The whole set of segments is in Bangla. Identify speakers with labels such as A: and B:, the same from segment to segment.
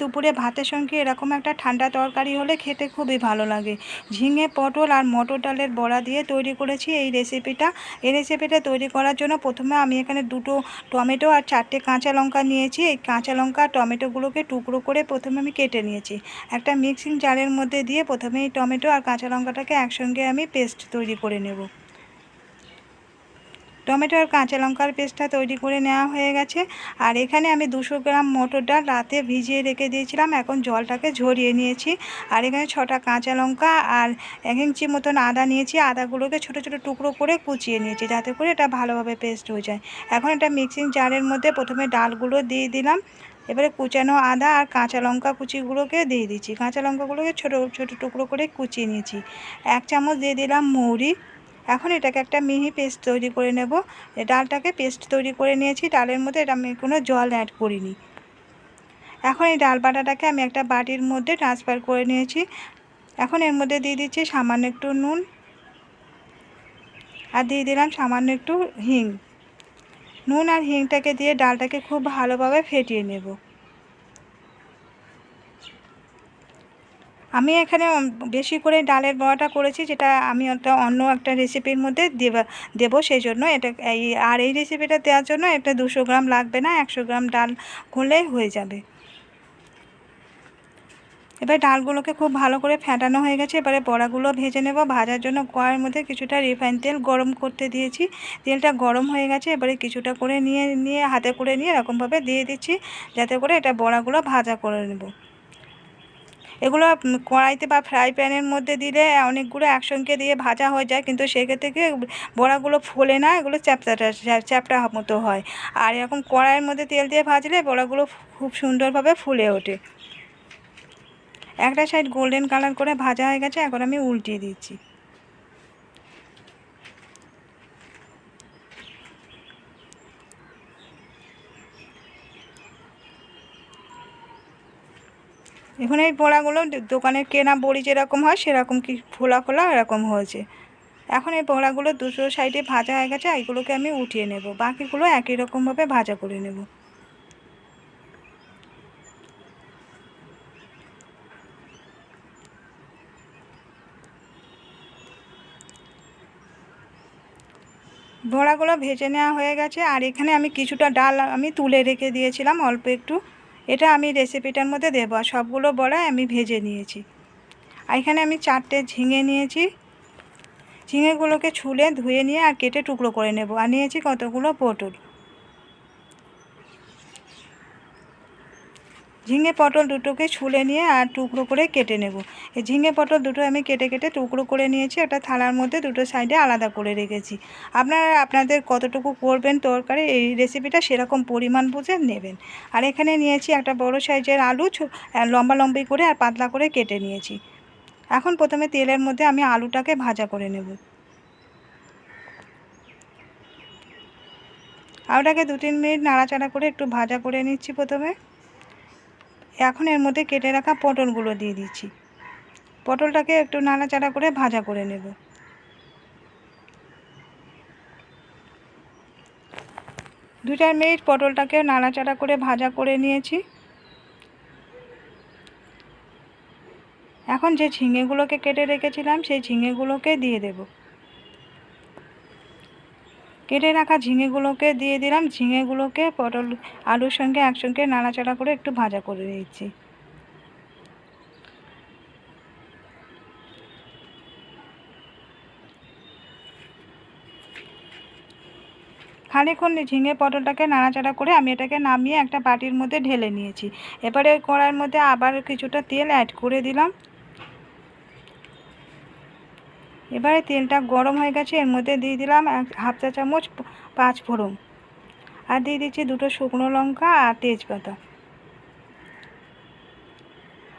A: দুপুরে ভাতের সঙ্গে এরকম একটা ঠান্ডা তরকারি হলে খেতে খুবই ভালো লাগে। ঝিঙে, পটল আর মটর ডালের বড়া দিয়ে তৈরি করেছি এই রেসিপিটা এই রেসিপিটা তৈরি করার জন্য প্রথমে আমি এখানে দুটো টমেটো আর চারটে কাঁচা লঙ্কা নিয়েছি। এই কাঁচা লঙ্কা টমেটোগুলোকে টুকরো করে প্রথমে আমি কেটে নিয়েছি। একটা মিক্সিং জারের মধ্যে দিয়ে প্রথমে এই টমেটো আর কাঁচা লঙ্কাটাকে একসঙ্গে আমি পেস্ট তৈরি করে নেব। টমেটো আর কাঁচা লঙ্কার পেস্টটা তৈরি করে নেওয়া হয়ে গেছে। আর এখানে আমি দুশো গ্রাম মটর ডাল রাতে ভিজিয়ে রেখে দিয়েছিলাম। এখন জলটাকে ঝরিয়ে নিয়েছি। আর এখানে ছটা কাঁচা লঙ্কা আর এক ইঞ্চি মতন আদা নিয়েছি। আদাগুলোকে ছোটো ছোটো টুকরো করে কুচিয়ে নিয়েছি যাতে করে এটা ভালোভাবে পেস্ট হয়ে যায়। এখন এটা মিক্সিং জারের মধ্যে প্রথমে ডালগুলো দিয়ে দিলাম। এবারে কুচানো আদা আর কাঁচা লঙ্কা কুচিগুলোকে দিয়ে দিচ্ছি। কাঁচা লঙ্কাগুলোকে ছোটো ছোটো টুকরো করে কুচিয়ে নিয়েছি। এক চামচ দিয়ে দিলাম মৌরি। এখন এটাকে একটা মিহি পেস্ট তৈরি করে নেব। ডালটাকে পেস্ট তৈরি করে নিয়েছি। ডালের মধ্যে এটা আমি কোনো জল অ্যাড করিনি। এখন এই ডাল বাটাটাকে আমি একটা বাটির মধ্যে ট্রান্সফার করে নিয়েছি। এখন এর মধ্যে দিয়ে দিচ্ছি সামান্য একটু নুন। আর দিয়ে দিলাম সামান্য একটু হিং। নুন আর হিংটাকে দিয়ে ডালটাকে খুব ভালোভাবে ফেটিয়ে নেব। আমি এখানে বেশি করে ডালের বড়াটা করেছি, যেটা আমি একটা অন্য একটা রেসিপির মধ্যে দেবা, দেবো সেই জন্য এটা, এই, আর এই রেসিপিটা দেওয়ার জন্য এটা দুশো গ্রাম লাগবে না, একশো গ্রাম ডাল করলেই হয়ে যাবে। এবার ডালগুলোকে খুব ভালো করে ফেটানো হয়ে গেছে, এবারে বড়াগুলো ভেজে নেব, ভাজার জন্য কড়াইয়ের মধ্যে কিছুটা রিফাইন তেল গরম করতে দিয়েছি। তেলটা গরম হয়ে গেছে, এবারে কিছুটা করে নিয়ে নিয়ে হাতে করে নিয়ে এরকমভাবে দিয়ে দিচ্ছি, যাতে করে এটা বড়াগুলো ভাজা করে নেব। এগুলো কড়াইতে বা ফ্রাই প্যানের মধ্যে দিলে অনেকগুলো একসঙ্গে দিয়ে ভাজা হয়ে যায়। কিন্তু সেক্ষেত্রে কি বড়াগুলো ফোলে না, এগুলো চ্যাপটা চ্যাপটা মতো হয়। আর এরকম কড়াইয়ের মধ্যে তেল দিয়ে ভাজলে বড়াগুলো খুব সুন্দরভাবে ফুলে ওঠে। একটা সাইড গোল্ডেন কালার করে ভাজা হয়ে গেছে, এখন আমি উল্টিয়ে দিচ্ছি। এখন এই বড়াগুলো দোকানের কেনা বড়ি যেরকম হয়, সেরকম কি ফোলা ফোলা এরকম হয়েছে। এখন এই বড়াগুলো দুটো সাইডে ভাজা হয়ে গেছে এইগুলোকে আমি উঠিয়ে নেব। বাকিগুলো একই রকমভাবে ভাজা করে নেব। বড়াগুলো ভেজে নেওয়া হয়ে গেছে, আর এখানে আমি কিছুটা ডাল আমি তুলে রেখে দিয়েছিলাম, অল্প একটু। এটা আমি রেসিপিটার মধ্যে দেবো আর সবগুলো বড়াই আমি ভেজে নিয়েছি। আর এখানে আমি চারটে ঝিঙে নিয়েছি। ঝিঙেগুলোকে ছুলে ধুয়ে নিয়ে আর কেটে টুকরো করে নেব। আর নিয়েছি কতগুলো পটল। ঝিঙে পটল দুটোকে ছুলে নিয়ে আর টুকরো করে কেটে নেব। এই ঝিঙে পটল দুটো আমি কেটে কেটে টুকরো করে নিয়েছি, একটা থালার মধ্যে দুটো সাইডে আলাদা করে রেখেছি। আপনারা, আপনাদের কতটুকু করবেন তরকারি, এই রেসিপিটা সেরকম পরিমাণ বুঝে নেবেন। আর এখানে নিয়েছি একটা বড় সাইজের আলু লম্বা লম্বি করে আর পাতলা করে কেটে নিয়েছি। এখন প্রথমে তেলের মধ্যে আমি আলুটাকে ভাজা করে নেব। আলুটাকে দু তিন মিনিট নাড়াচাড়া করে একটু ভাজা করে নিচ্ছি প্রথমে। এখন এর মধ্যে কেটে রাখা পটলগুলো দিয়ে দিচ্ছি। পটলটাকে একটু নাড়াচাড়া করে ভাজা করে নেব। দু চার মিনিট পটলটাকে নাড়াচাড়া করে ভাজা করে নিয়েছি। এখন যে ঝিঙেগুলোকে কেটে রেখেছিলাম, সেই ঝিঙেগুলোকে দিয়ে দেবো। কেটে রাখা ঝিঙেগুলোকে দিয়ে দিলাম। ঝিঙেগুলোকে পটল, আলুর সঙ্গে একসঙ্গে নাড়াচাড়া করে একটু ভাজা করে দিয়েছি খানিক্ষণ ঝিঙে পটলটাকে নাড়াচাড়া করে আমি এটাকে নামিয়ে একটা বাটির মধ্যে ঢেলে নিয়েছি। এবারে কড়াইয়ের মধ্যে আবার কিছুটা তেল অ্যাড করে দিলাম। এবারে তেলটা গরম হয়ে গেছে, এর মধ্যে দিয়ে দিলাম এক হাফ চা চামচ পাঁচ ফোড়ন। আর দিয়ে দিচ্ছি দুটো শুকনো লঙ্কা আর তেজপাতা।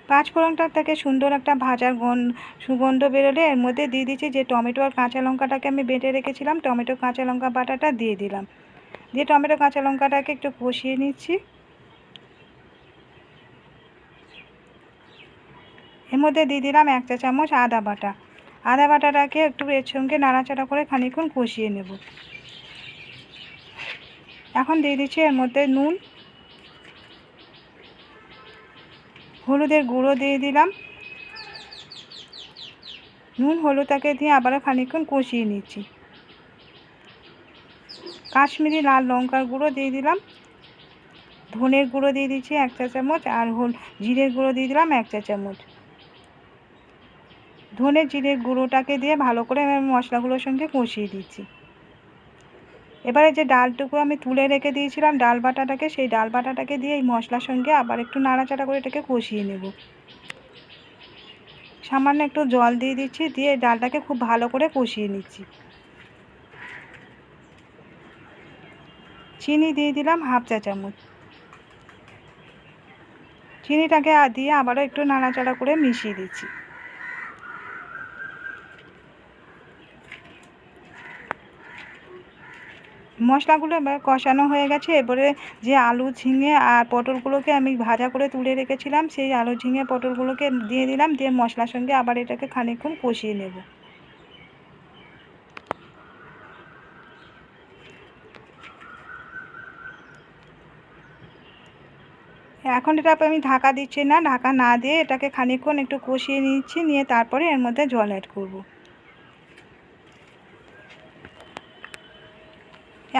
A: পাঁচ ফোড়নটা থেকে সুন্দর একটা ভাজার গন সুগন্ধ বেরোলে, এর মধ্যে দিয়ে দিচ্ছি যে টমেটো আর কাঁচা লঙ্কাটাকে আমি বেটে রেখেছিলাম, টমেটো, কাঁচা লঙ্কা বাটাটা দিয়ে দিলাম। দিয়ে টমেটো, কাঁচা লঙ্কাটাকে একটু কষিয়ে নিচ্ছি। এর মধ্যে দিয়ে দিলাম এক চা চামচ আদা বাটা। আদা বাটাটাকে একটু এর সঙ্গে নাড়াচাড়া করে খানিক্ষণ কষিয়ে নেব। এখন দিয়ে দিচ্ছি এর মধ্যে নুন, হলুদের গুঁড়ো দিয়ে দিলাম। নুন, হলুদটাকে দিয়ে আবারও খানিকক্ষণ কষিয়ে নিচ্ছি। কাশ্মীরি লাল লঙ্কার গুঁড়ো দিয়ে দিলাম। ধনের গুঁড়ো দিয়ে দিচ্ছি এক চা চামচ আর হল জিরের গুঁড়ো দিয়ে দিলাম এক চা চামচ। ধনে জিরের গুঁড়োটাকে দিয়ে ভালো করে আমি মশলাগুলোর সঙ্গে কষিয়ে দিচ্ছি। এবারে যে ডালটুকু আমি তুলে রেখে দিয়েছিলাম, ডাল বাটাটাকে, সেই ডাল বাটাটাকে দিয়ে এই মশলার সঙ্গে আবার একটু নাড়াচাড়া করে এটাকে কষিয়ে নেব। সামান্য একটু জল দিয়ে দিচ্ছি, দিয়ে ডালটাকে খুব ভালো করে কষিয়ে নিচ্ছি। চিনি দিয়ে দিলাম হাফ চা চামচ। চিনিটাকে দিয়ে আবারও একটু নাড়াচাড়া করে মিশিয়ে দিচ্ছি। মশলাগুলো এবার কষানো হয়ে গেছে। এবারে যে আলু ঝিঙে আর পটলগুলোকে আমি ভাজা করে তুলে রেখেছিলাম, সেই আলু ঝিঙে পটলগুলোকে দিয়ে দিলাম, দিয়ে মশলার সঙ্গে আবার এটাকে খানিকক্ষণ কষিয়ে নেব। এখন এটা আমি ঢাকা দিচ্ছি না, ঢাকা না দিয়ে এটাকে খানিকক্ষণ একটু কষিয়ে নিচ্ছি, নিয়ে তারপরে এর মধ্যে জল অ্যাড করব।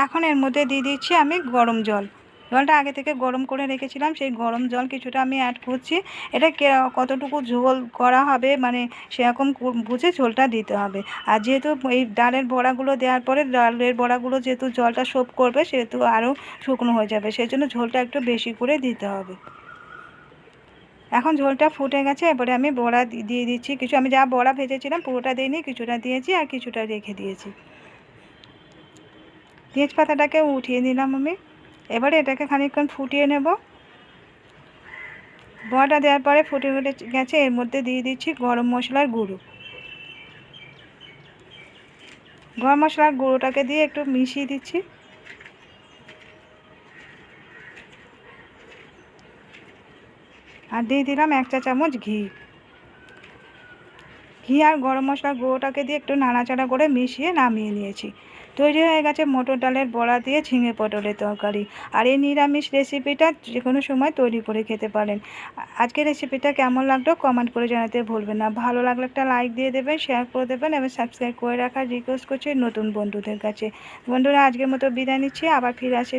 A: এখন এর মধ্যে দিয়ে দিচ্ছি আমি গরম জল। জলটা আগে থেকে গরম করে রেখেছিলাম, সেই গরম জল কিছুটা আমি অ্যাড করছি। এটা কতটুকু ঝোল করা হবে মানে সেরকম বুঝে ঝোলটা দিতে হবে। আর যেহেতু এই ডালের বড়াগুলো দেওয়ার পরে, ডালের বড়াগুলো যেহেতু জলটা সোপ করবে, সেহেতু আরও শুকনো হয়ে যাবে সেই জন্য ঝোলটা একটু বেশি করে দিতে হবে। এখন ঝোলটা ফুটে গেছে, এবারে আমি বড়া দিয়ে দিচ্ছি। কিছু, আমি যা বড়া ভেজেছিলাম, পুরোটা দিইনি কিছুটা দিয়েছি আর কিছুটা রেখে দিয়েছি। তেজপাতাটাকে উঠিয়ে নিলাম আমি। এবারে এটাকে খানিকক্ষণ ফুটিয়ে নেব। বড়াটা দেওয়ার পরে ফুটে ফুটে গেছে, এর মধ্যে দিয়ে দিচ্ছি গরম মশলার গুঁড়ো। গরম মশলার গুঁড়োটাকে দিয়ে একটু মিশিয়ে দিচ্ছি। আর দিয়ে দিলাম এক চা চামচ ঘি। ঘি আর গরম মশলার গুঁড়োটাকে দিয়ে একটু নাড়াচাড়া করে মিশিয়ে নামিয়ে নিয়েছি। তৈরি হয়ে গেছে মটর ডালের বড়া দিয়ে ঝিঙে পটলের তরকারি। আর এই নিরামিষ রেসিপিটা যে কোনো সময় তৈরি করে খেতে পারেন। আজকের রেসিপিটা কেমন লাগল কমেন্ট করে জানাতে ভুলবেন না। ভালো লাগলে একটা লাইক দিয়ে দেবেন শেয়ার করে দেবেন এবং সাবস্ক্রাইব করে রাখার রিকোয়েস্ট করছি নতুন বন্ধুদের কাছে। বন্ধুরা, আজকের মতো বিদায় নিচ্ছি। আবার ফিরে আসি